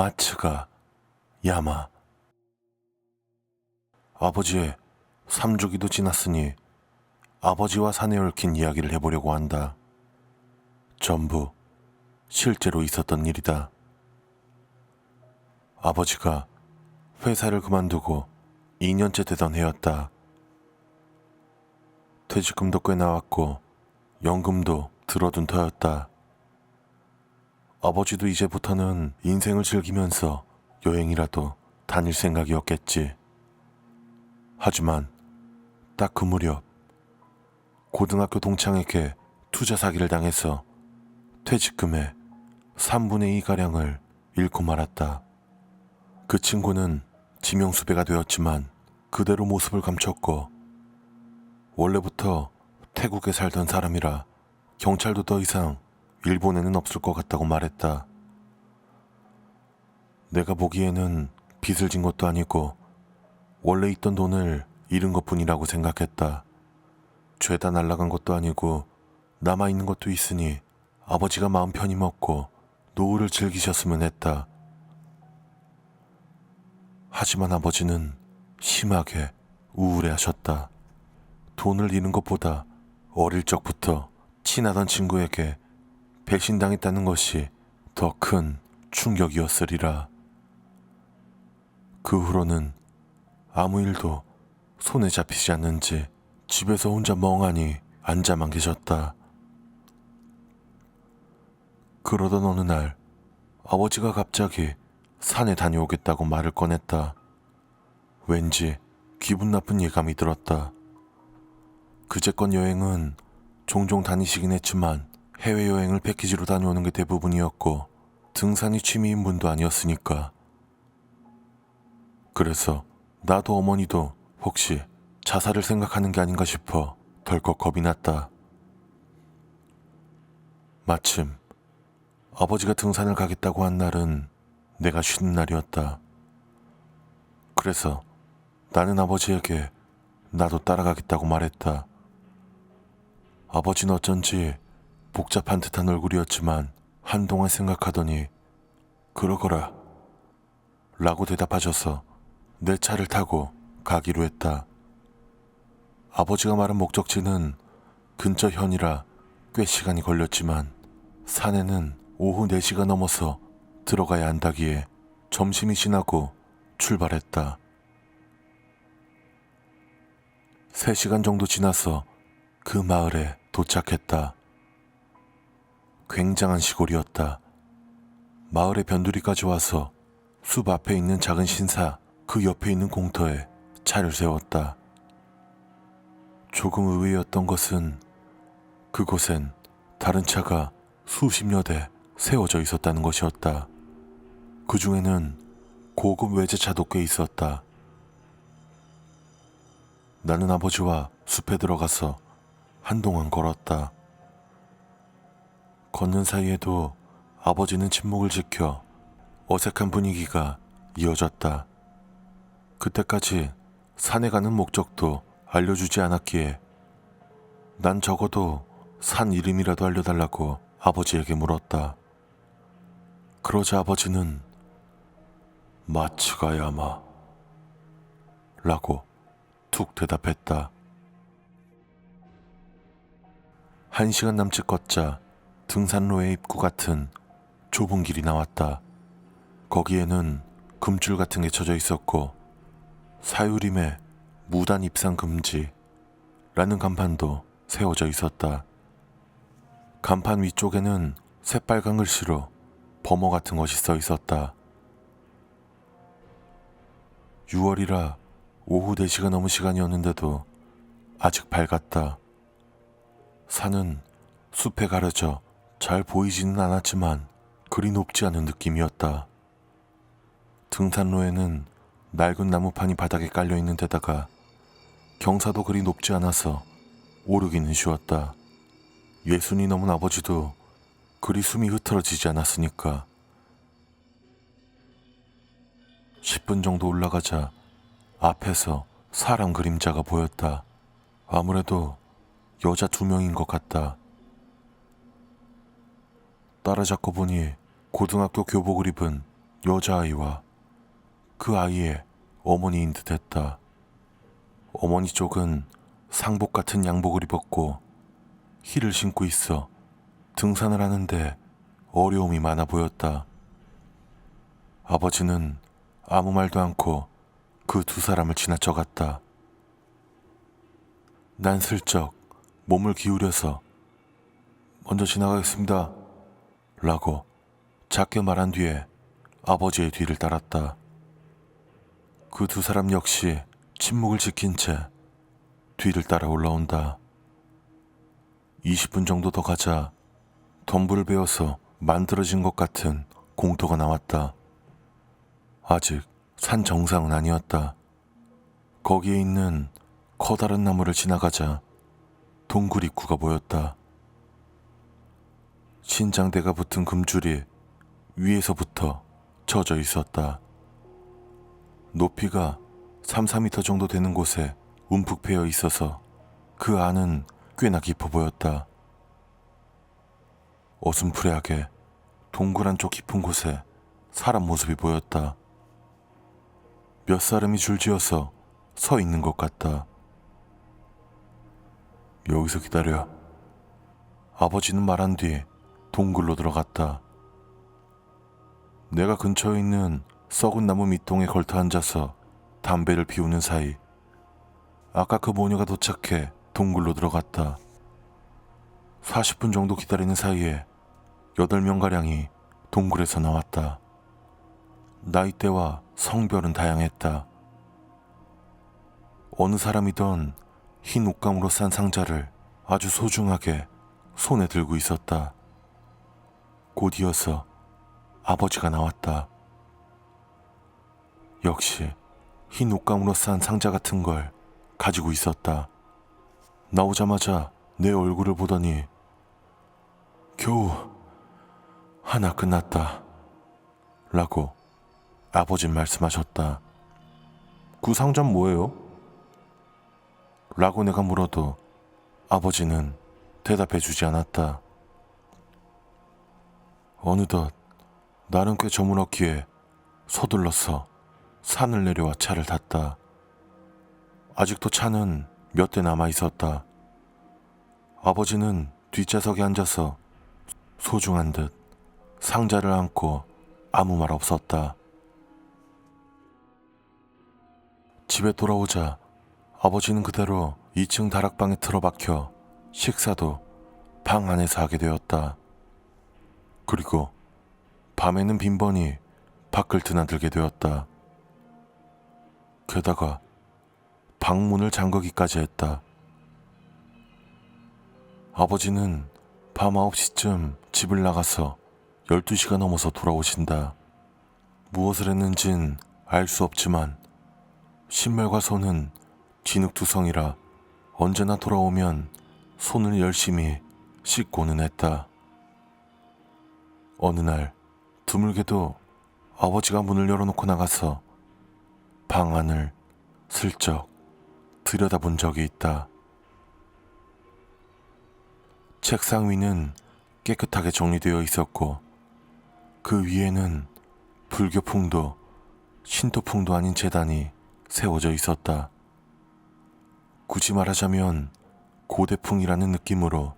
마츠가 야마 아버지의 3주기도 지났으니 아버지와 산에 얽힌 이야기를 해보려고 한다. 전부 실제로 있었던 일이다. 아버지가 회사를 그만두고 2년째 되던 해였다. 퇴직금도 꽤 나왔고 연금도 들어둔 터였다. 아버지도 이제부터는 인생을 즐기면서 여행이라도 다닐 생각이었겠지. 하지만 딱 그 무렵 고등학교 동창에게 투자 사기를 당해서 퇴직금의 3분의 2가량을 잃고 말았다. 그 친구는 지명수배가 되었지만 그대로 모습을 감췄고 원래부터 태국에 살던 사람이라 경찰도 더 이상 일본에는 없을 것 같다고 말했다. 내가 보기에는 빚을 진 것도 아니고 원래 있던 돈을 잃은 것 뿐이라고 생각했다. 죄다 날라간 것도 아니고 남아있는 것도 있으니 아버지가 마음 편히 먹고 노후를 즐기셨으면 했다. 하지만 아버지는 심하게 우울해 하셨다. 돈을 잃은 것보다 어릴 적부터 친하던 친구에게 배신당했다는 것이 더 큰 충격이었으리라. 그 후로는 아무 일도 손에 잡히지 않는지 집에서 혼자 멍하니 앉아만 계셨다. 그러던 어느 날 아버지가 갑자기 산에 다녀오겠다고 말을 꺼냈다. 왠지 기분 나쁜 예감이 들었다. 그제껏 여행은 종종 다니시긴 했지만 해외여행을 패키지로 다녀오는 게 대부분이었고 등산이 취미인 분도 아니었으니까. 그래서 나도 어머니도 혹시 자살을 생각하는 게 아닌가 싶어 덜컥 겁이 났다. 마침 아버지가 등산을 가겠다고 한 날은 내가 쉬는 날이었다. 그래서 나는 아버지에게 나도 따라가겠다고 말했다. 아버지는 어쩐지 복잡한 듯한 얼굴이었지만 한동안 생각하더니 그러거라 라고 대답하셔서 내 차를 타고 가기로 했다. 아버지가 말한 목적지는 근처 현이라 꽤 시간이 걸렸지만 산에는 오후 4시가 넘어서 들어가야 한다기에 점심이 지나고 출발했다. 3시간 정도 지나서 그 마을에 도착했다. 굉장한 시골이었다. 마을의 변두리까지 와서 숲 앞에 있는 작은 신사 그 옆에 있는 공터에 차를 세웠다. 조금 의외였던 것은 그곳엔 다른 차가 수십여 대 세워져 있었다는 것이었다. 그 중에는 고급 외제차도 꽤 있었다. 나는 아버지와 숲에 들어가서 한동안 걸었다. 걷는 사이에도 아버지는 침묵을 지켜 어색한 분위기가 이어졌다. 그때까지 산에 가는 목적도 알려주지 않았기에 난 적어도 산 이름이라도 알려달라고 아버지에게 물었다. 그러자 아버지는 마츠가야마 라고 툭 대답했다. 한 시간 남짓 걷자 등산로의 입구 같은 좁은 길이 나왔다. 거기에는 금줄 같은 게 쳐져 있었고 사유림에 무단 입상 금지라는 간판도 세워져 있었다. 간판 위쪽에는 새빨간 글씨로 범어 같은 것이 써 있었다. 6월이라 오후 4시가 넘은 시간이었는데도 아직 밝았다. 산은 숲에 가려져 잘 보이지는 않았지만 그리 높지 않은 느낌이었다. 등산로에는 낡은 나무판이 바닥에 깔려 있는 데다가 경사도 그리 높지 않아서 오르기는 쉬웠다. 예순이 넘은 아버지도 그리 숨이 흐트러지지 않았으니까. 10분 정도 올라가자 앞에서 사람 그림자가 보였다. 아무래도 여자 두 명인 것 같다. 따라잡고 보니 고등학교 교복을 입은 여자아이와 그 아이의 어머니인 듯 했다. 어머니 쪽은 상복 같은 양복을 입었고 힐을 신고 있어 등산을 하는데 어려움이 많아 보였다. 아버지는 아무 말도 않고 그 두 사람을 지나쳐 갔다. 난 슬쩍 몸을 기울여서 먼저 지나가겠습니다. 라고 작게 말한 뒤에 아버지의 뒤를 따랐다. 그 두 사람 역시 침묵을 지킨 채 뒤를 따라 올라온다. 20분 정도 더 가자 덤불을 베어서 만들어진 것 같은 공터가 나왔다. 아직 산 정상은 아니었다. 거기에 있는 커다란 나무를 지나가자 동굴 입구가 보였다. 신장대가 붙은 금줄이 위에서부터 젖어 있었다. 높이가 3, 4미터 정도 되는 곳에 움푹 패여 있어서 그 안은 꽤나 깊어 보였다. 어슴푸레하게 동굴 안쪽 깊은 곳에 사람 모습이 보였다. 몇 사람이 줄지어서 서 있는 것 같다. 여기서 기다려. 아버지는 말한 뒤 동굴로 들어갔다. 내가 근처에 있는 썩은 나무 밑동에 걸터 앉아서 담배를 피우는 사이 아까 그 모녀가 도착해 동굴로 들어갔다. 40분 정도 기다리는 사이에 8명가량이 동굴에서 나왔다. 나이대와 성별은 다양했다. 어느 사람이던 흰 옷감으로 싼 상자를 아주 소중하게 손에 들고 있었다. 곧 이어서 아버지가 나왔다. 역시 흰 옷감으로 싼 상자 같은 걸 가지고 있었다. 나오자마자 내 얼굴을 보더니 겨우 하나 끝났다. 라고 아버진 말씀하셨다. 그 상점 뭐예요? 라고 내가 물어도 아버지는 대답해 주지 않았다. 어느덧 나는 꽤 저물었기에 서둘러서 산을 내려와 차를 탔다. 아직도 차는 몇 대 남아 있었다. 아버지는 뒷좌석에 앉아서 소중한 듯 상자를 안고 아무 말 없었다. 집에 돌아오자 아버지는 그대로 2층 다락방에 틀어박혀 식사도 방 안에서 하게 되었다. 그리고 밤에는 빈번히 밖을 드나들게 되었다. 게다가 방문을 잠그기까지 했다. 아버지는 밤 9시쯤 집을 나가서 12시가 넘어서 돌아오신다. 무엇을 했는진 알 수 없지만 신발과 손은 진흙투성이라 언제나 돌아오면 손을 열심히 씻고는 했다. 어느 날 드물게도 아버지가 문을 열어놓고 나가서 방 안을 슬쩍 들여다본 적이 있다. 책상 위는 깨끗하게 정리되어 있었고 그 위에는 불교풍도 신도풍도 아닌 재단이 세워져 있었다. 굳이 말하자면 고대풍이라는 느낌으로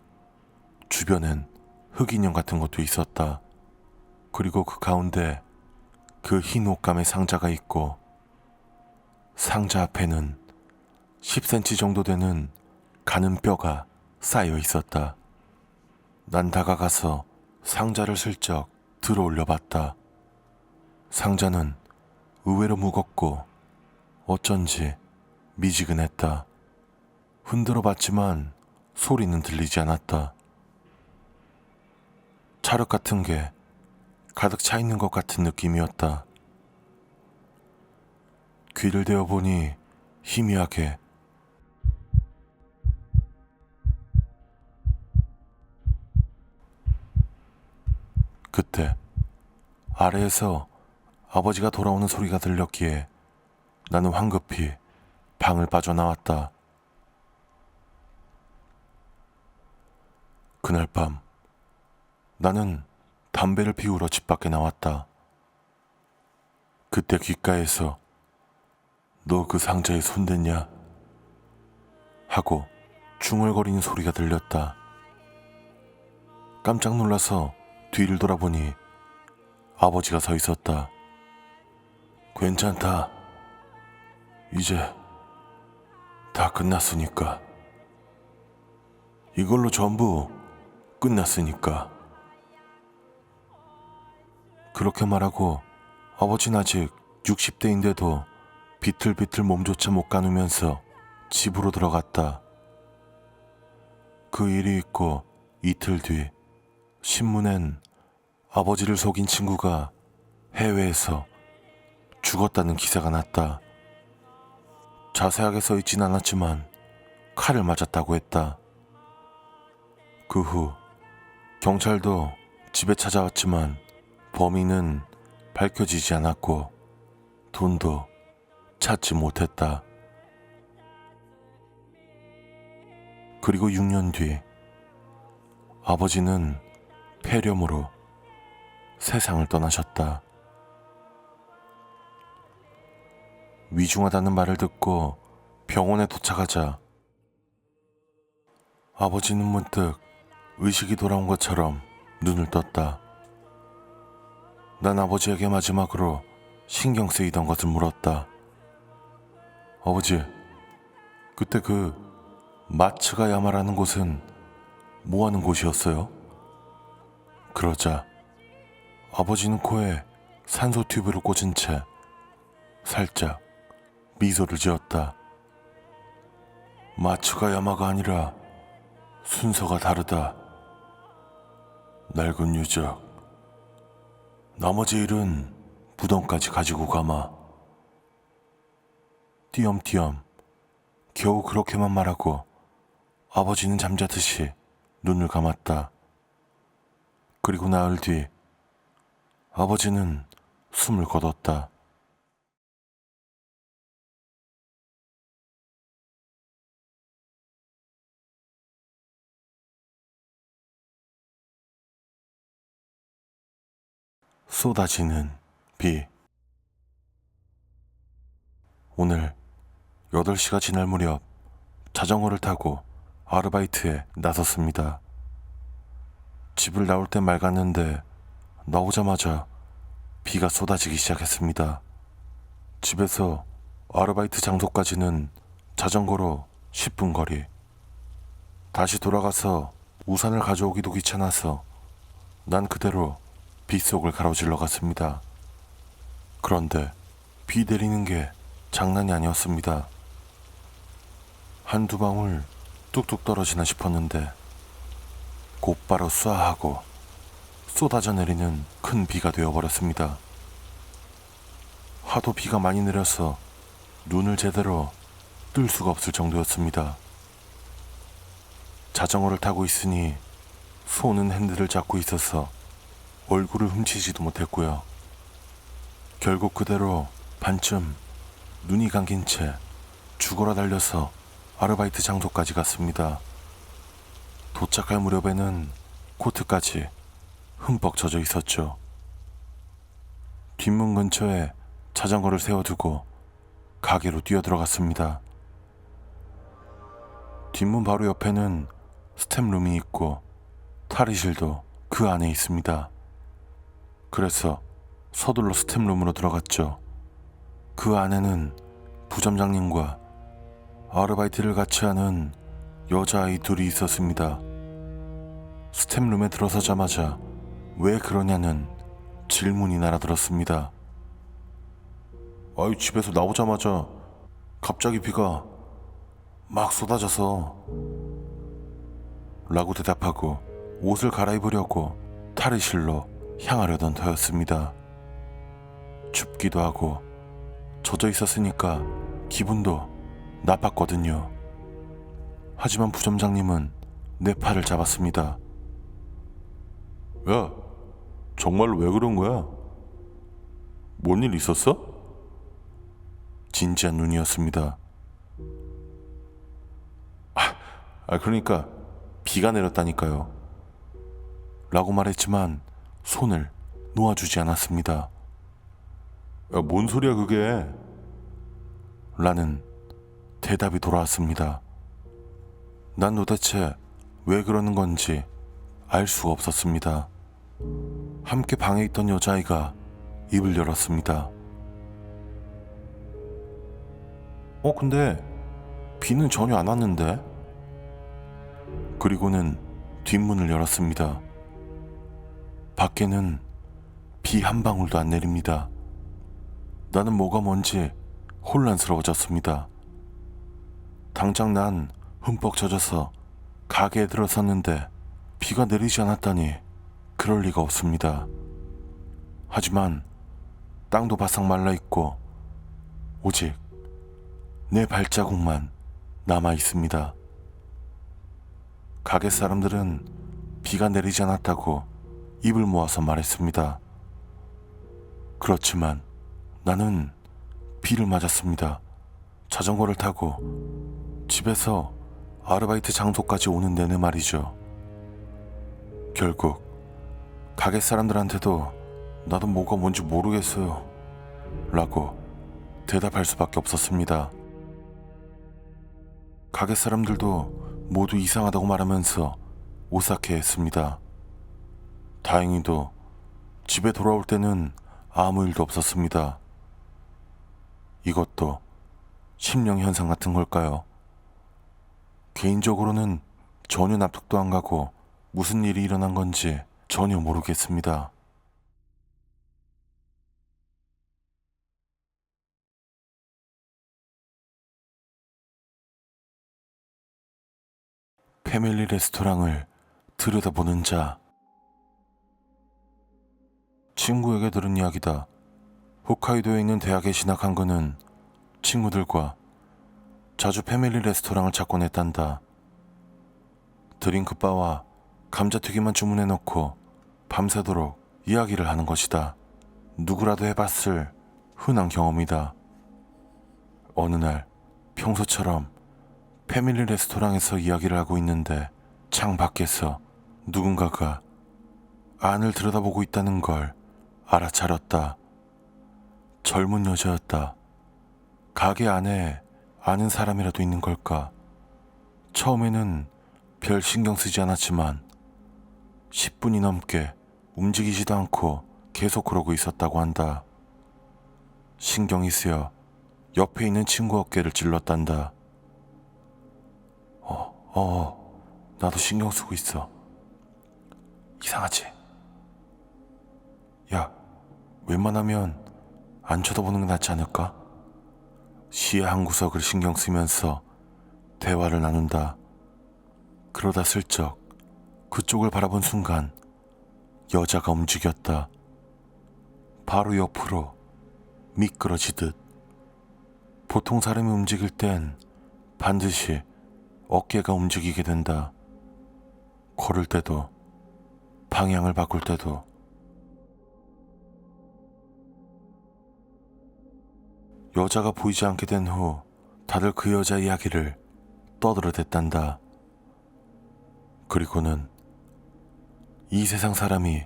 주변엔 흑인형 같은 것도 있었다. 그리고 그 가운데 그 흰 옷감의 상자가 있고 상자 앞에는 10cm 정도 되는 가는 뼈가 쌓여 있었다. 난 다가가서 상자를 슬쩍 들어 올려 봤다. 상자는 의외로 무겁고 어쩐지 미지근했다. 흔들어 봤지만 소리는 들리지 않았다. 차력 같은 게 가득 차 있는 것 같은 느낌이었다. 귀를 대어 보니 희미하게 그때 아래에서 아버지가 돌아오는 소리가 들렸기에 나는 황급히 방을 빠져나왔다. 그날 밤 나는 담배를 피우러 집 밖에 나왔다. 그때 귓가에서 너 그 상자에 손댔냐? 하고 중얼거리는 소리가 들렸다. 깜짝 놀라서 뒤를 돌아보니 아버지가 서 있었다. 괜찮다. 이제 다 끝났으니까. 이걸로 전부 끝났으니까. 그렇게 말하고 아버지는 아직 60대인데도 비틀비틀 몸조차 못 가누면서 집으로 들어갔다. 그 일이 있고 이틀 뒤 신문엔 아버지를 속인 친구가 해외에서 죽었다는 기사가 났다. 자세하게 써 있진 않았지만 칼을 맞았다고 했다. 그 후 경찰도 집에 찾아왔지만 범인은 밝혀지지 않았고 돈도 찾지 못했다. 그리고 6년 뒤 아버지는 폐렴으로 세상을 떠나셨다. 위중하다는 말을 듣고 병원에 도착하자 아버지는 문득 의식이 돌아온 것처럼 눈을 떴다. 난 아버지에게 마지막으로 신경 쓰이던 것을 물었다. 아버지, 그때 그 마츠가 야마라는 곳은 뭐 하는 곳이었어요? 그러자 아버지는 코에 산소 튜브를 꽂은 채 살짝 미소를 지었다. 마츠가 야마가 아니라 순서가 다르다. 낡은 유적. 나머지 일은 무덤까지 가지고 가마. 띄엄띄엄 겨우 그렇게만 말하고 아버지는 잠자듯이 눈을 감았다. 그리고 나흘 뒤 아버지는 숨을 거뒀다. 쏟아지는 비. 오늘 8시가 지날 무렵 자전거를 타고 아르바이트에 나섰습니다. 집을 나올 때 맑았는데 나오자마자 비가 쏟아지기 시작했습니다. 집에서 아르바이트 장소까지는 자전거로 10분 거리. 다시 돌아가서 우산을 가져오기도 귀찮아서 난 그대로 빗속을 가로질러 갔습니다. 그런데 비 내리는 게 장난이 아니었습니다. 한두 방울 뚝뚝 떨어지나 싶었는데 곧바로 쏴하고 쏟아져 내리는 큰 비가 되어버렸습니다. 하도 비가 많이 내려서 눈을 제대로 뜰 수가 없을 정도였습니다. 자전거를 타고 있으니 손은 핸들을 잡고 있어서 얼굴을 훔치지도 못했고요. 결국 그대로 반쯤 눈이 감긴 채 죽어라 달려서 아르바이트 장소까지 갔습니다. 도착할 무렵에는 코트까지 흠뻑 젖어 있었죠. 뒷문 근처에 자전거를 세워두고 가게로 뛰어들어갔습니다. 뒷문 바로 옆에는 스텝룸이 있고 탈의실도 그 안에 있습니다. 그래서 서둘러 스텝룸으로 들어갔죠. 그 안에는 부점장님과 아르바이트를 같이 하는 여자아이 둘이 있었습니다. 스텝룸에 들어서자마자 왜 그러냐는 질문이 날아들었습니다. 아이, 집에서 나오자마자 갑자기 비가 막 쏟아져서 라고 대답하고 옷을 갈아입으려고 탈의실로 향하려던 터였습니다. 춥기도 하고 젖어 있었으니까 기분도 나빴거든요. 하지만 부점장님은 내 팔을 잡았습니다. 야, 정말로 왜 그런 거야? 뭔 일 있었어? 진지한 눈이었습니다. 아, 아, 그러니까 비가 내렸다니까요. 라고 말했지만 손을 놓아주지 않았습니다. 야, 뭔 소리야 그게? 라는 대답이 돌아왔습니다. 난 도대체 왜 그러는 건지 알 수가 없었습니다. 함께 방에 있던 여자아이가 입을 열었습니다. 어, 근데 비는 전혀 안 왔는데? 그리고는 뒷문을 열었습니다. 밖에는 비 한 방울도 안 내립니다. 나는 뭐가 뭔지 혼란스러워졌습니다. 당장 난 흠뻑 젖어서 가게에 들어섰는데 비가 내리지 않았다니 그럴 리가 없습니다. 하지만 땅도 바싹 말라 있고 오직 내 발자국만 남아 있습니다. 가게 사람들은 비가 내리지 않았다고 입을 모아서 말했습니다. 그렇지만 나는 비를 맞았습니다. 자전거를 타고 집에서 아르바이트 장소까지 오는 내내 말이죠. 결국 가게 사람들한테도 나도 뭐가 뭔지 모르겠어요. 라고 대답할 수밖에 없었습니다. 가게 사람들도 모두 이상하다고 말하면서 오싹해 했습니다. 다행히도 집에 돌아올 때는 아무 일도 없었습니다. 이것도 심령 현상 같은 걸까요? 개인적으로는 전혀 납득도 안 가고 무슨 일이 일어난 건지 전혀 모르겠습니다. 패밀리 레스토랑을 들여다보는 자. 친구에게 들은 이야기다. 홋카이도에 있는 대학에 진학한 그는 친구들과 자주 패밀리 레스토랑을 찾곤 했단다. 드링크바와 감자튀김만 주문해 놓고 밤새도록 이야기를 하는 것이다. 누구라도 해봤을 흔한 경험이다. 어느 날 평소처럼 패밀리 레스토랑에서 이야기를 하고 있는데 창 밖에서 누군가가 안을 들여다보고 있다는 걸 알아차렸다. 젊은 여자였다. 가게 안에 아는 사람이라도 있는 걸까? 처음에는 별 신경 쓰지 않았지만 10분이 넘게 움직이지도 않고 계속 그러고 있었다고 한다. 신경이 쓰여 옆에 있는 친구 어깨를 찔렀단다. 어, 어, 나도 신경 쓰고 있어. 이상하지? 야, 웬만하면 안 쳐다보는 게 낫지 않을까? 시야 한 구석을 신경 쓰면서 대화를 나눈다. 그러다 슬쩍 그쪽을 바라본 순간 여자가 움직였다. 바로 옆으로 미끄러지듯. 보통 사람이 움직일 땐 반드시 어깨가 움직이게 된다. 걸을 때도, 방향을 바꿀 때도. 여자가 보이지 않게 된 후 다들 그 여자 이야기를 떠들어댔단다. 그리고는 이 세상 사람이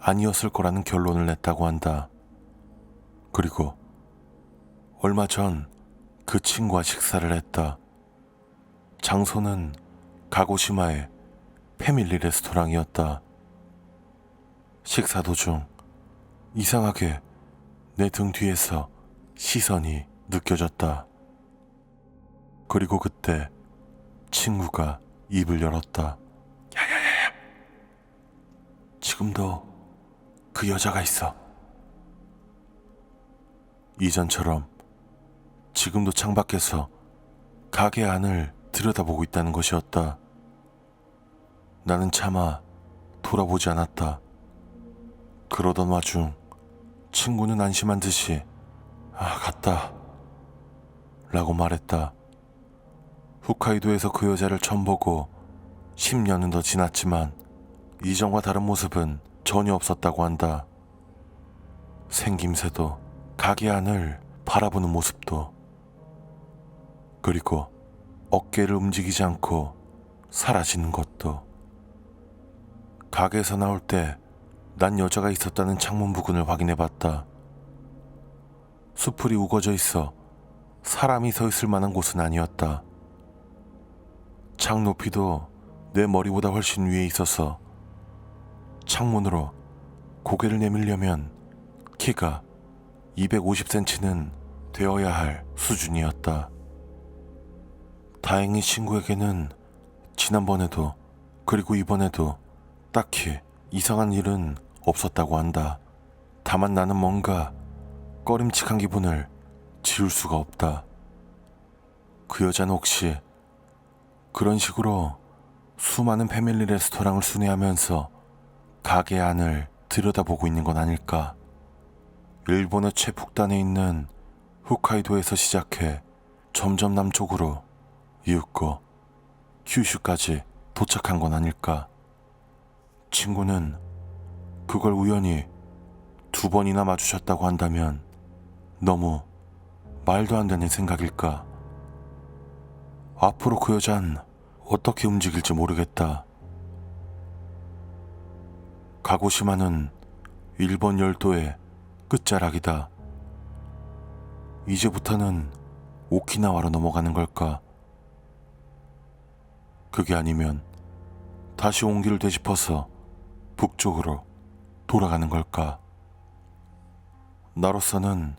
아니었을 거라는 결론을 냈다고 한다. 그리고 얼마 전 그 친구와 식사를 했다. 장소는 가고시마의 패밀리 레스토랑이었다. 식사 도중 이상하게 내 등 뒤에서 시선이 느껴졌다. 그리고 그때 친구가 입을 열었다. 야야야야. 지금도 그 여자가 있어. 이전처럼 지금도 창밖에서 가게 안을 들여다보고 있다는 것이었다. 나는 차마 돌아보지 않았다. 그러던 와중 친구는 안심한 듯이 아, 갔다. 라고 말했다. 홋카이도에서 그 여자를 처음 보고 10년은 더 지났지만 이전과 다른 모습은 전혀 없었다고 한다. 생김새도 가게 안을 바라보는 모습도 그리고 어깨를 움직이지 않고 사라지는 것도 가게에서 나올 때 난 여자가 있었다는 창문 부근을 확인해 봤다. 수풀이 우거져 있어 사람이 서 있을 만한 곳은 아니었다. 창 높이도 내 머리보다 훨씬 위에 있어서 창문으로 고개를 내밀려면 키가 250cm는 되어야 할 수준이었다. 다행히 친구에게는 지난번에도 그리고 이번에도 딱히 이상한 일은 없었다고 한다. 다만 나는 뭔가 꺼림칙한 기분을 지울 수가 없다. 그 여자는 혹시 그런 식으로 수많은 패밀리 레스토랑을 순회하면서 가게 안을 들여다보고 있는 건 아닐까? 일본의 최북단에 있는 홋카이도에서 시작해 점점 남쪽으로 이윽고 큐슈까지 도착한 건 아닐까? 친구는 그걸 우연히 두 번이나 마주쳤다고 한다면 너무 말도 안 되는 생각일까? 앞으로 그 여잔 어떻게 움직일지 모르겠다. 가고시마는 일본 열도의 끝자락이다. 이제부터는 오키나와로 넘어가는 걸까? 그게 아니면 다시 온기를 되짚어서 북쪽으로 돌아가는 걸까? 나로서는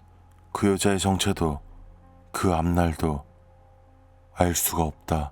그 여자의 정체도 그 앞날도 알 수가 없다.